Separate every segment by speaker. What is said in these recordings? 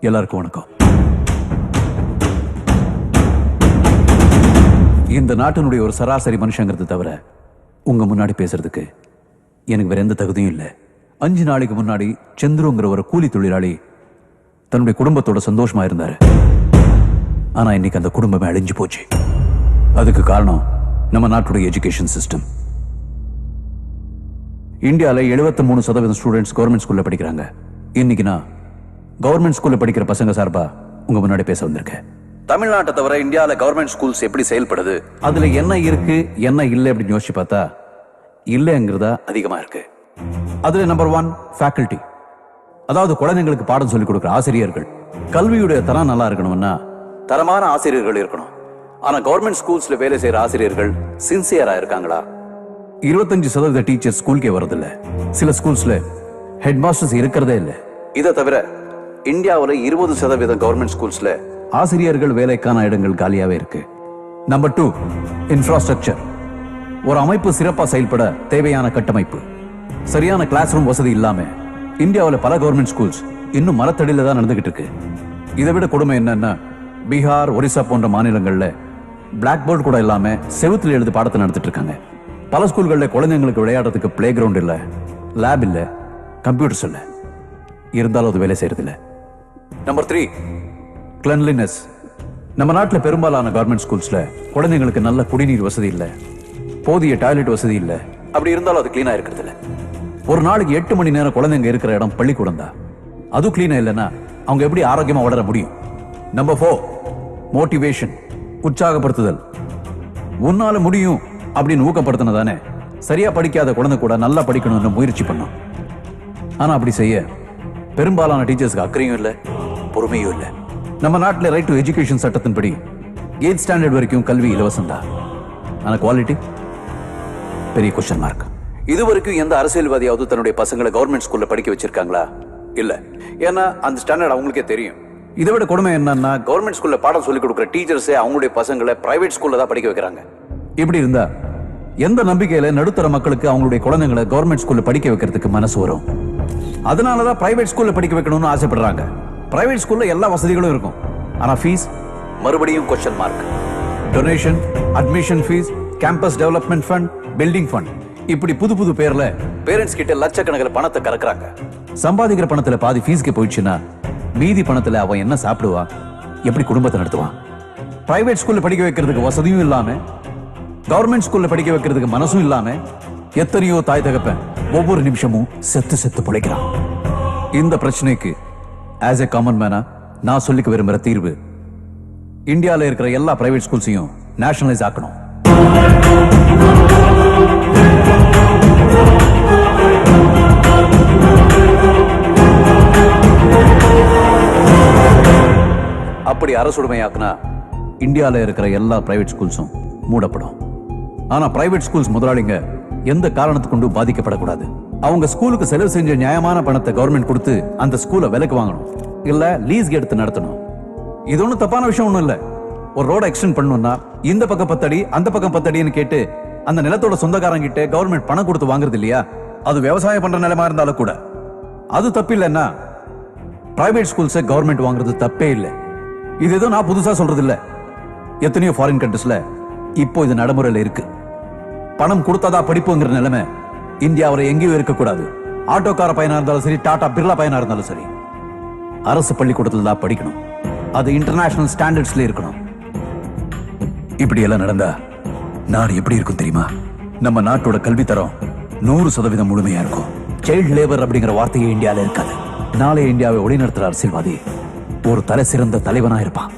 Speaker 1: எல்லாருக்கும் வணக்கம். இந்த நாட்டினுடைய ஒரு சராசரி மனுஷங்கிறது தவிர உங்க முன்னாடி பேசுறதுக்கு எனக்கு வேற எந்த தகுதியும் இல்லை. அஞ்சு நாளைக்கு முன்னாடி சந்துருங்கிற ஒரு கூலி தொழிலாளி தன்னுடைய குடும்பத்தோட சந்தோஷமா இருந்தாரு. ஆனா இன்னைக்கு அந்த குடும்பமே அழிஞ்சு போச்சு. அதுக்கு காரணம் நம்ம நாட்டுடைய எஜுகேஷன் சிஸ்டம். இந்தியாவில் எழுபத்தி மூணு சதவீதம் ஸ்டூடெண்ட்ஸ் கவர்மெண்ட் ஸ்கூல்ல படிக்கிறாங்க. இன்னைக்கு நான் கவர்மெண்ட் ஸ்கூல்ல படிக்கிற பசங்க சார்பா உங்க முன்னாடி பேச வந்திருக்கேன். தமிழ்நாட்டை தவிர இந்தியால கவர்மெண்ட் ஸ்கூல்ஸ் எப்படி செயல்படுது? அதுல என்ன இருக்கு என்ன இல்லை அப்படின்னு யோசிச்சு பார்த்தா இல்லைங்கிறதா அதிகமா இருக்கு. அதுல நம்பர் ஒன் ஃபேக்கல்டி அதாவது குழந்தைங்களுக்கு பாடம் சொல்லிக் கொடுக்குற ஆசிரியர்கள். கல்வியுடைய தரம் நல்லா இருக்கணும்னா தரமான ஆசிரியர்கள் இருக்கணும். ஆனா கவர்மெண்ட் ஸ்கூல்ஸ்ல வேலை செய்யற ஆசிரியர்கள் சின்சியரா இருக்காங்களா? இருபத்தஞ்சு சதவீத டீச்சர் ஸ்கூலுக்கே வரதில்ல சில ஸ்கூல்ஸ்ல ஹெட் மாஸ்டர்ஸ் இருக்கிறதே இல்ல. இதை தவிர இந்தியாவுல இருபது சதவீதம் கவர்மெண்ட் ஸ்கூல்ஸ்ல ஆசிரியர்கள் வேலைக்கான இடங்கள் காலியாவே இருக்கு. நம்பர் டூ இன்ஃப்ராஸ்ட்ரக்சர் ஒரு அமைப்பு சிறப்பா செயல்பட தேவையான கட்டமைப்பு. சரியான கிளாஸ் ரூம் வசதி இல்லாம இந்தியாவுல பல கவர்மெண்ட் ஸ்கூல்ஸ் இன்னும் மரத்தடியில தான் நடந்துகிட்டு இருக்கு. இதை விட கொடுமை என்னன்னா பீகார் ஒரிசா போன்ற மாநிலங்கள்ல பிளாக் போர்டு கூட இல்லாம செவுத்துல எழுது பாடத்தை நடத்திட்டு இருக்காங்க. பல ஸ்கூல்களில் குழந்தைங்களுக்கு விளையாடுறதுக்கு பிளே கிரவுண்ட் இல்ல லேப் இல்லை கம்ப்யூட்டர்ஸ் இல்ல. இருந்தாலும் அது வேலை செய்யறதில்லை. நம்பர் த்ரீ கிளன்லினஸ் நம்ம நாட்டுல பெரும்பாலான கவர்மெண்ட் ஸ்கூல்ஸ்ல குழந்தைங்களுக்கு நல்ல குடிநீர் வசதி இல்ல போதிய டாய்லெட் வசதி இல்ல. அப்படி இருந்தாலும் அது கிளீனா இருக்கிறது இல்லை. ஒரு நாளைக்கு எட்டு மணி நேரம் குழந்தைங்க இருக்கிற இடம் பள்ளிக்கூடம் தான். அதுவும் கிளீனா இல்லைன்னா அவங்க எப்படி ஆரோக்கியமா வளர முடியும்? நம்பர் ஃபோர் மோட்டிவேஷன் உற்சாகப்படுத்துதல். உன்னால முடியும் அப்படின்னு ஊக்கப்படுத்தினதானே சரியா படிக்காத குழந்தை கூட நல்லா படிக்கணும்னு முயற்சி பண்ணும். ஆனா அப்படி செய்ய பெரும்பாலான டீச்சர்ஸ்க்கு அக்கறையும் இல்லை. பொறுமையும் இல்லை. நம்ம நாட்டில் ரைட் டு எஜுகேஷன் சட்டத்தின்படி எயிட் ஸ்டாண்டர்ட் வரைக்கும் கல்வி இலவசம் தான் ஆனா குவாலிட்டி பெரிய கொஸ்டின் மார்க் இது வரைக்கும் எந்த அரசியல்வாதியாவது தன்னுடைய பசங்களை கவர்மெண்ட் ஸ்கூல்ல படிக்க வச்சிருக்காங்களா? இல்ல. ஏன்னா அந்த ஸ்டாண்டர்ட் அவங்களுக்கே தெரியும். இதை விட கொடுமை என்னன்னா கவர்மெண்ட் ஸ்கூல்ல பாடம் சொல்லி கொடுக்குற டீச்சர்ஸே அவங்களுடைய பசங்களை பிரைவேட் ஸ்கூல்ல தான் படிக்க வைக்கிறாங்க. இப்படி இருந்தா எந்த நம்பிக்கையில நடுத்தர மக்களுக்கு அவங்களுடைய குழந்தைங்களை கவர்மெண்ட் ஸ்கூல்ல படிக்க வைக்கிறதுக்கு மனசு வரும்? அதனாலதான் பிரைவேட் ஸ்கூல்ல படிக்க வைக்கணும்னு ஆசைப்படுறாங்க. பிரைவேட் ஸ்கூல்ல எல்லா வசதிகளும் இருக்கும். ஆனா ஃபீஸ் மறுபடியும் question mark donation admission fees campus development fund building fund இப்படி புது புது பேர்ல பேரண்ட்ஸ் கிட்ட லட்சக்கணக்கில் பணத்தை கறக்குறாங்க. சம்பாதிக்கிற பணத்துல பாதி ஃபீஸ்க்கு போயிடுச்சுன்னா மீதி பணத்துல அவன் என்ன சாப்பிடுவான் எப்படி குடும்பத்தை நடத்துவான்? பிரைவேட் ஸ்கூல்ல படிக்க வைக்கிறதுக்கு வசதியும் இல்லாம கவர்மெண்ட் ஸ்கூல்ல படிக்க வைக்கிறதுக்கு மனசும் இல்லாம எத்தனையோ தாய் தகப்பன் ஒவ்வொரு நிமிஷமும் செத்து செத்து பிழைக்கிறான். இந்த பிரச்சனைக்கு ஆஸ் எ காமன் மேனா நான் சொல்லிக்க விரும்புற தீர்வு இந்தியால இருக்கிற எல்லா பிரைவேட் ஸ்கூல்ஸையும் நேஷனலைஸ் ஆக்கணும். அப்படி அரசுடைமையாக்குனா இந்தியால இருக்கிற எல்லா பிரைவேட் ஸ்கூல்ஸும் மூடப்படும். ஆனா பிரைவேட் ஸ்கூல்ஸ் முதலாளிங்க எந்த காரணத்துக்கு கொண்டு பாதிக்கப்படக்கூடாது. அவங்க ஸ்கூலுக்கு செலவு செஞ்ச நியாயமான பணத்தை கவர்மெண்ட் கொடுத்து அந்த ஸ்கூலை விலைக்கு வாங்கணும். இல்ல லீஸ் எடுத்து நடத்தணும். இது ஒண்ணும் தப்பான விஷயம் ஒண்ணும் இல்ல. ஒரு ரோட எக்ஸ்டெண்ட் பண்ணணும்னா இந்த பக்கம் பத்தடி அந்த பக்கம் பத்தடின்னு கேட்டு அந்த நிலத்தோட சொந்தக்காரங்க கிட்ட கவர்மெண்ட் பணம் கொடுத்து வாங்குறது இல்லையா? அது விவசாயம் பண்ற நிலமா இருந்தாலும் கூட. அது தப்பு இல்லைன்னா பிரைவேட் ஸ்கூல்ஸை கவர்மெண்ட் வாங்குறது தப்பே இல்லை. இது எதுவும் நான் புதுசா சொல்றது இல்ல. எத்தனையோ ஃபாரின் கண்ட்ரிஸ்ல இப்போ இது நடைமுறையில இருக்கு. பணம் கொடுத்தாதான் படிப்புங்கிற நிலைமை இந்தியாவில் எங்கேயும் இருக்கக்கூடாது. ஆட்டோக்கார பையனா இருந்தாலும் சரி டாடா பிர்லா பையனா இருந்தாலும் சரி. அரசு பள்ளிக்கூடத்தில் தான் படிக்கணும். அது இன்டர்நேஷனல் ஸ்டாண்டர்ட்ஸ்ல இருக்கணும். இப்படி எல்லாம் நடந்தா நாடு எப்படி இருக்கும் தெரியுமா? நம்ம நாட்டோட கல்வி தரம் நூறு சதவீதம் முழுமையா இருக்கும். சைல்ட் லேபர் அப்படிங்கிற வார்த்தையே இந்தியால இருக்காது. நாளைய இந்தியாவை ஒளிநடத்துற அரசியல்வாதி ஒரு தலை சிறந்த தலைவனா இருப்பான்.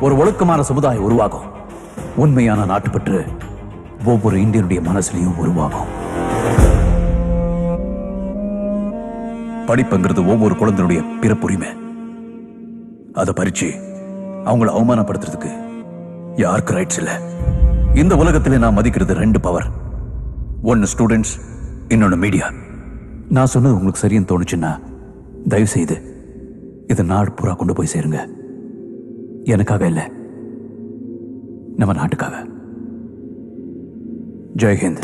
Speaker 1: ஒரு ஒழுக்கமான சமுதாயம் உருவாகும். உண்மையான நாட்டுப்பற்று ஒவ்வொரு இந்தியனுடைய மனசுலயும் உருவாகும். படிப்புங்கிறது ஒவ்வொரு குழந்தையுடைய பிறப்புரிமை. அதை பறிச்சு அவங்கள அவமானப்படுத்துறதுக்கு யாருக்கு ரைட்ஸ் இல்ல? இந்த உலகத்துல நான் மதிக்கிறது ரெண்டு பவர் ஒன்னு ஸ்டூடெண்ட்ஸ் இன்னொன்னு மீடியா நான் சொன்னது உங்களுக்கு சரின்னு தோணுச்சுன்னா தயவு செய்து இதை நாடு பூரா கொண்டு போய் சேருங்க. எனக்காக இல்ல. நம்ம நாட்டுக்காக. জয় হিন্দ